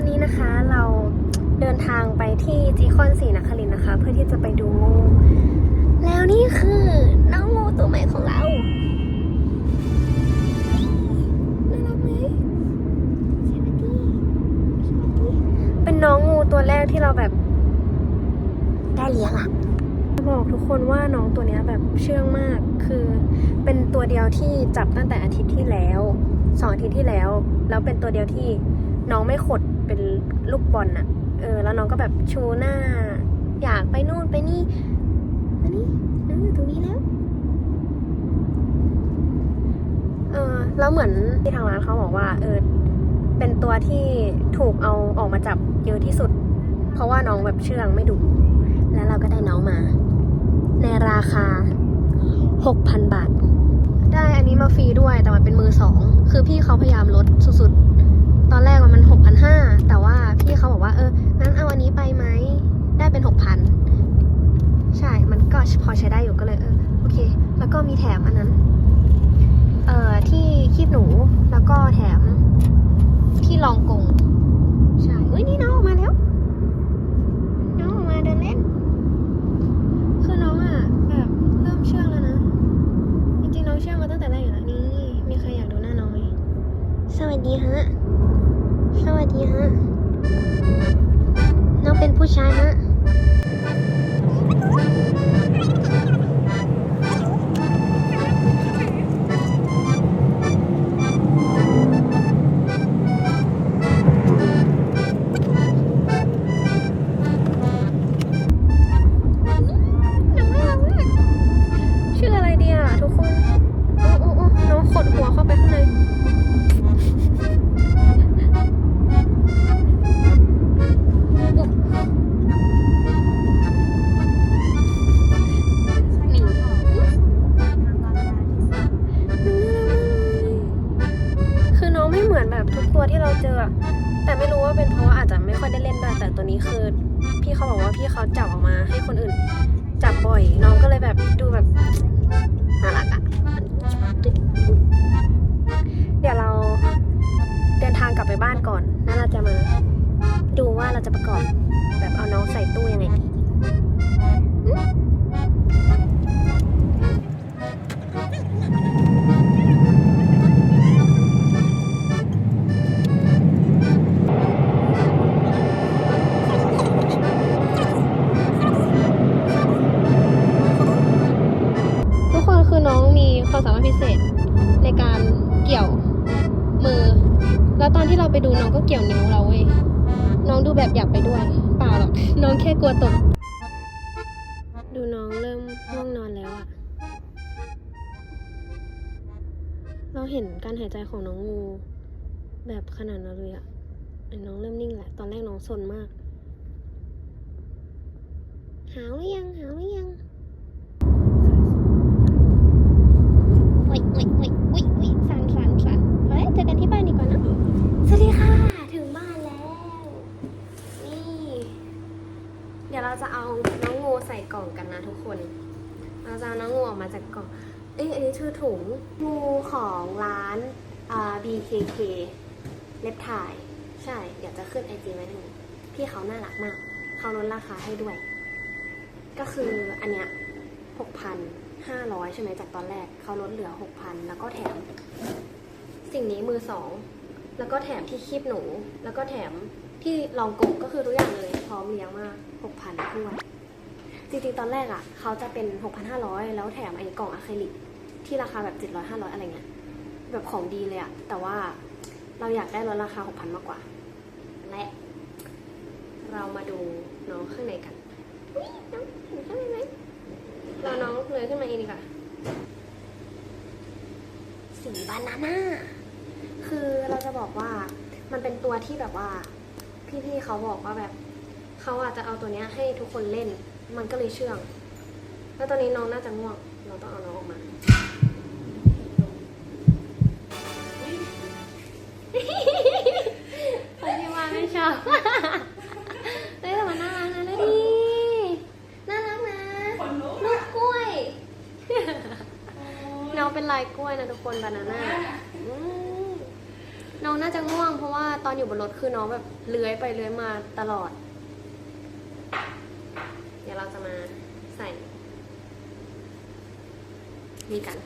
วันนี้นะคะเราเดินทางไปที่จีคอนศรีนครินนะคะ เพื่อที่จะไปดูงูแล้วนี่คือน้องงูตัวใหม่ของเราน่ารักไหมสวัสดีสวัสดีเป็นน้องงูตัวแรกที่เราแบบ ได้เลี้ยงอะจะบอกทุกคนว่าน้องตัวนี้แบบเชื่องมาก คือเป็นตัวเดียวที่จับตั้งแต่อาทิตย์ที่แล้วสองอาทิตย์ที่แล้ว แล้วเป็นตัวเดียวที่ น้องไม่ขดเป็นลูกบอลอะเออ แล้วน้องก็แบบชูหน้า อยากไปนู่นไปนี่อันนี้น้องอยู่ตรงนี้แล้ว เออ แล้วเหมือนที่ทางร้านเขาบอกว่า เออ เป็นตัวที่ถูกเอาออกมาจับเยอะที่สุด เพราะว่าน้องแบบเชื่องไม่ดุ แล้วเราก็ได้น้องมา ในราคา 6,000 บาท ได้อันนี้มาฟรีด้วย แต่มันเป็นมือสอง คือพี่เขาพยายามลดสุดๆ ตอนแรกมัน6,500แต่ว่าพี่เขาบอกว่าเอองั้นเอาอันนี้ไปไหมได้เป็น6,000ใช่ มันก็พอใช้ได้อยู่ก็เลยเออโอเค แล้วก็มีแถมอันนั้น เอ่อที่คีบหนูแล้วก็แถมที่รองกงใช่อุ้ยนี่น้องออกมาแล้วน้องออกมาเดินเล่น คือน้องอะแบบเริ่มเชื่องแล้วนะ จริงๆน้องเชื่องมาตั้งแต่แรกอยู่แล้วนี่มีใครอยากดูหน้าน้องไหมสวัสดีฮะ สวัสดีฮะ น้องเป็นผู้ชายฮะ นี้คือ พี่เขาบอกว่าพี่เขาจับออกมา ให้คนอื่น จับบ่อย น้องก็เลยแบบดูแบบน่ารักอะเดี๋ยวเราเดินทางกลับไปบ้านก่อน แล้วเราจะมาดูว่าเราจะประกอบแบบเอาน้องใส่ตู้ยังไง อยากไปด้วย เปล่าหรอก น้องแค่กลัวตก ดูน้องเริ่มง่วงนอนแล้วอะเราเห็นการหายใจของน้องงู แบบขนาดนั้นเลยอะไอ้น้องเริ่มนิ่งแหละ ตอนแรกน้องสนมาก หาวหรือยัง หาวหรือยัง มาก เขาลดราคาให้ด้วย ก็คืออันเนี้ยหกพันห้าร้อยใช่ไหมจากตอนแรก เขาลดเหลือหกพันแล้วก็แถม สิ่งนี้มือสองแล้วก็แถมที่คีบหนู แล้วก็แถมที่รองกงก็คือทุกอย่างเลยพร้อมเลี้ยงมากหกพันท้วนจริงๆ ตอนแรกอะ เขาจะเป็น 6,500 แล้วแถมไอ้กล่องอะคริลิกที่ราคาแบบ 700 500 อะไรเงี้ย แบบของดีเลยอะ แต่ว่าเราอยากได้ลดราคา 6,000 มากกว่า และ เรามาดูน้องข้างในกันอุ๊ยน้องเห็นข้างในไหมเราน้องเลยขึ้นมาเองดีกว่าสีบานาน่าคือเราจะบอกว่ามันเป็นตัวที่แบบว่า พี่ๆเขาบอกว่าแบบเขาอาจจะเอาตัวเนี้ยให้ทุกคนเล่น มันก็เลยเชื่อง แล้วตอนนี้น้องน่าจะง่วงเราต้องเอาน้องออกมาคนที่มาไม่ชอบ เฮ้ยแต่มันน่ารักนะแล้วดีน่ารักนะลูกกล้วย น้อง เป็นลายกล้วยนะทุกคนบานาน่าน้องน่าจะง่วงเพราะว่าตอนอยู่บนรถคือน้องแบบเลื้อยไปเลื้อยมาตลอด เดี๋ยวเราจะมาใส่ นี่กัน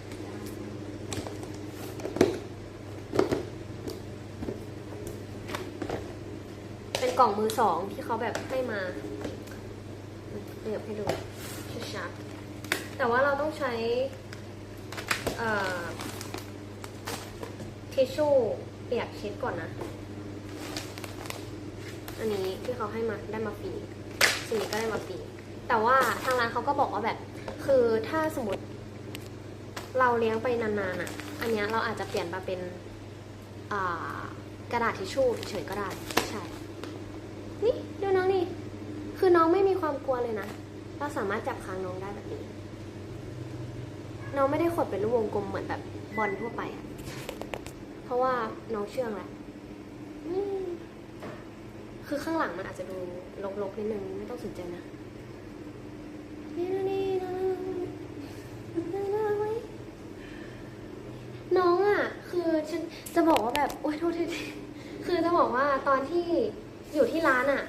เป็นกล่องมือสองที่เขาแบบให้มาเดี๋ยวให้ดูชัดๆแต่ว่าเราต้องใช้ ทิชชู่เปียกเช็ดก่อนนะ อันนี้ที่เขาให้มาได้มาฟรีสิ่งนี้ก็ได้มาฟรีแต่ว่าทางร้านเขาก็บอกว่าแบบ คือถ้าสมมติ เราเลี้ยงไปนานๆอะ อันนี้เราอาจจะเปลี่ยนมาเป็นกระดาษทิชชู่เฉยก็ได้ใช่ นี่ดูน้องนี่ คือน้องไม่มีความกลัวเลยนะ เราสามารถจับคางน้องได้แบบนี้ น้องไม่ได้ขดเป็นรูปวงกลมเหมือนแบบบอลทั่วไปอะเพราะว่าน้องเชื่องแหละอืมคือข้างหลังมันอาจจะดูรกๆนิดนึงไม่ต้องสนใจนะนี่นะนี่นะน้องอะ คือฉันจะบอกว่าแบบ โอ๊ยโทษทีคือจะบอกว่าตอนที่อยู่ที่ร้านอะ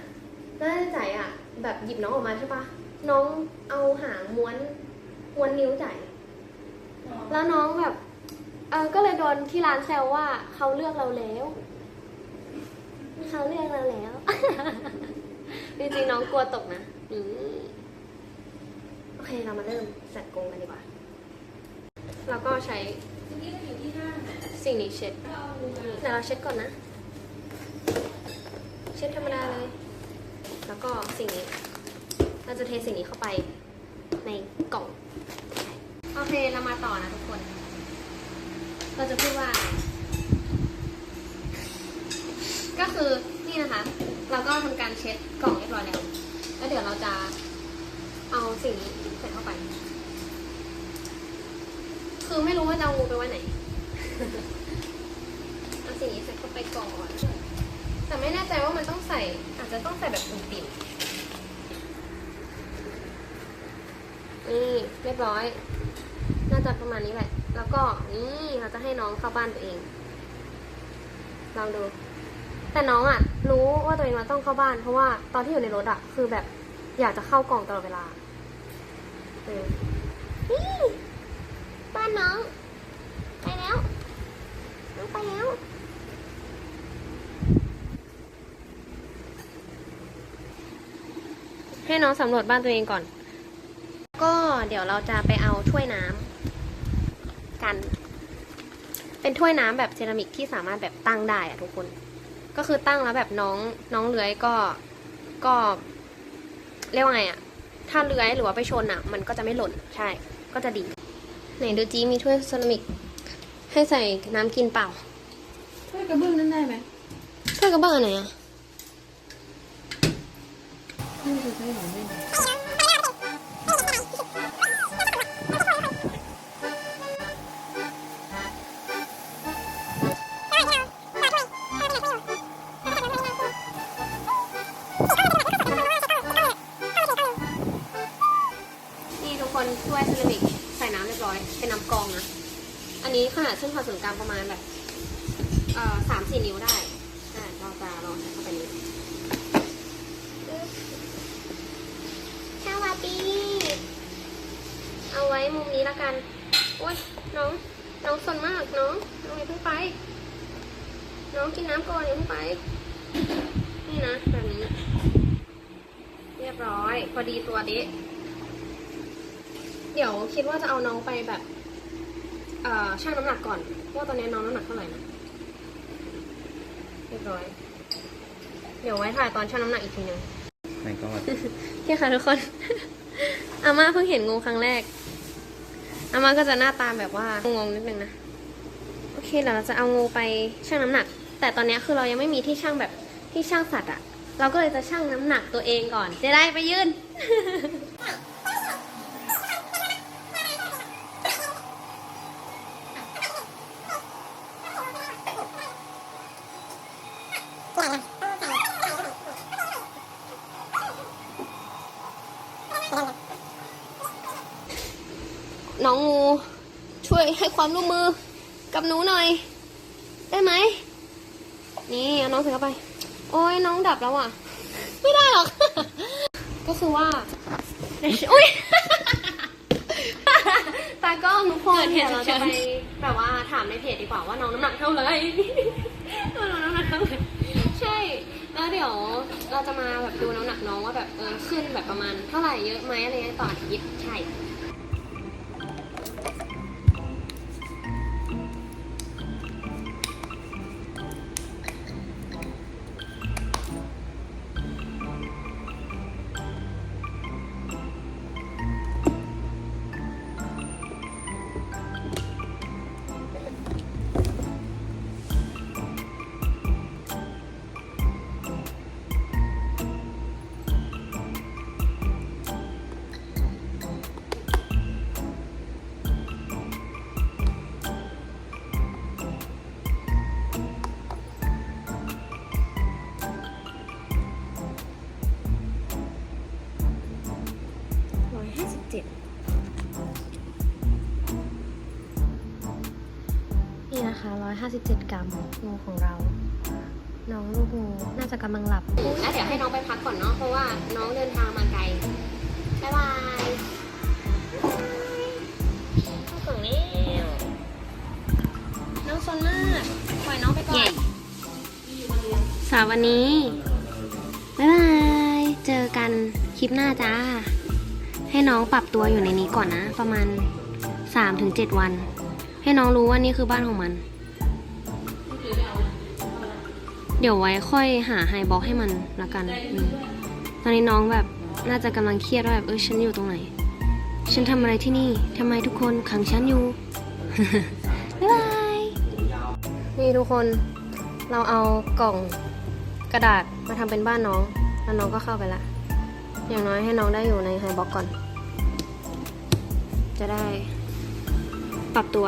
น่าจะใจอะ แบบหยิบน้องออกมาใช่ปะน้องเอาหางม้วนม้วนนิ้วใจ แล้วน้องแบบเออก็เลยโดนที่ร้านแซวว่าเขาเลือกเราแล้วเขาเลือกเราแล้ว จริงๆน้องกลัวตกนะอโอเคเรามาเริ่มจัดกงกันดีกว่าแล้วก็ใช้สิ่งนี้เช็ดเดี๋ยวเราเช็ดก่อนนะ เช็ดธรรมดาเลย แล้วก็สิ่งนี้ เราจะเทสิ่งนี้เข้าไปในกล่อง โอเค เรามาต่อนะทุกคน เราจะพูดว่า ก็คือนี่นะคะ เราก็ทำการเช็ดกล่องเรียบร้อยแล้ว แล้วเดี๋ยวเราจะเอาสิ่งนี้ใส่เข้าไป คือไม่รู้ว่าจะเอางูไปไว้ไหนเอาสิ่งนี้ใส่เข้าไปก่อน แต่ไม่แน่ใจว่ามันต้องใส่ อาจจะต้องใส่แบบปิ่มๆนี่เรียบร้อย น่าจะประมาณนี้แหละ แล้วก็นี่เราจะให้น้องเข้าบ้านตัวเอง ลองดู แต่น้องอะ รู้ว่าตัวเองมาต้องเข้าบ้าน เพราะว่าตอนที่อยู่ในรถอะ คือแบบอยากจะเข้ากล่องตลอดเวลาเออนี่บ้านน้อง ไปแล้วน้องไปแล้วให้น้องสำรวจบ้านตัวเองก่อน ก็เดี๋ยวเราจะไปเอาถ้วยน้ำ กัน เป็นถ้วยน้ำแบบเซรามิกที่สามารถแบบตั้งได้อะทุกคน ก็คือตั้งแล้วแบบน้องน้องเลื้อยก็ก็เรียกว่าไงอะถ้าเลื้อยหรือว่าไปชนอะมันก็จะไม่หล่นใช่ ก็จะดีไหนดูจีมีถ้วยเซรามิก ให้ใส่น้ำกินเปล่าช่วยกระเบื้องนั้นได้ไหมถ้วยกระเบื้องอันไหนอะไม่เคยใช้ของเล่น ผ่าศูนย์กลางประมาณแบบสามสี่นิ้วได้อ่าเราจะลองใส่เข้าไปนี้สวัสดี เอาไว้มุมนี้ละกัน โอ๊ย น้อง น้องสนมาก น้อง น้องอย่าเพิ่งไป น้องกินน้ำก่อนอย่าเพิ่งไป นี่นะแบบนี้ เรียบร้อย พอดีตัวเด็เดี๋ยวคิดว่าจะเอาน้องไปแบบ เอ่อชั่งน้ำหนักก่อนว่าตอนนี้น้องน้ำหนักเท่าไหร่นะเรียบร้อย เดี๋ยวไว้ถ่ายตอนชั่งน้ำหนักอีกทีหนึง ไม่ก็โอเคค่ะทุกคน อาม่าเพิ่งเห็นงูครั้งแรก อาม่าก็จะหน้าตาแบบว่างงๆนิดนึงนะ โอเคเดี๋ยวเราจะเอางูไปชั่งน้ำหนัก แต่ตอนนี้คือเรายังไม่มีที่ชั่งแบบที่ชั่งสัตว์อะเราก็เลยจะชั่งน้ำหนักตัวเองก่อน จะได้ไปยืนน้องงู ช่วยให้ความร่วมมือกับหนูหน่อย ได้ไหม นี่เอาน้องใส่เข้าไป โอ้ยน้องดับแล้วอะ ไม่ได้หรอก ก็คือว่าอุ้ยตากล้องทุกคนเดี๋ยวเราจะไปแบบว่าถามในเพจดีกว่าว่าน้องน้ำหนักเท่าไหร่น้องน้ำหนักเท่าไหร่ใช่ แล้วเดี๋ยวเราจะมาแบบดูน้ำหนักน้องว่าแบบเออขึ้นแบบประมาณเท่าไหร่เยอะไหมอะไรเงี้ยต่ออาทิตย์ใช่ เจ็ดนี่นะคะร้อยห้าสิบเจ็ดกรัมงูของเรา น้องลูกงูน่าจะกำลังหลับอะเดี๋ยวให้น้องไปพักก่อนเนาะเพราะว่าน้องเดินทางมาไกลบ๊ายบายเข้าฝั่งนี้น้องซนมากปล่อยน้องไปก่อนสาววันนี้ บ๊ายบาย เจอกันคลิปหน้าจ้า ให้น้องปรับตัวอยู่ในนี้ก่อนนะ ประมาณ3-7วัน ให้น้องรู้ว่านี่คือบ้านของมัน เดี๋ยวไว้ค่อยหาไฮบ็อกให้มันละกันอืมตอนนี้น้องแบบน่าจะกำลังเครียดว่าแบบเออฉันอยู่ตรงไหน ฉันทำอะไรที่นี่ทำไมทุกคนขังฉันอยู่ บ๊ายบายนี่ทุกคนเราเอากล่องกระดาษมาทำเป็นบ้านน้อง แล้วน้องก็เข้าไปละ อย่างน้อยให้น้องได้อยู่ในไฮบ็อกก่อน จะได้ปรับตัว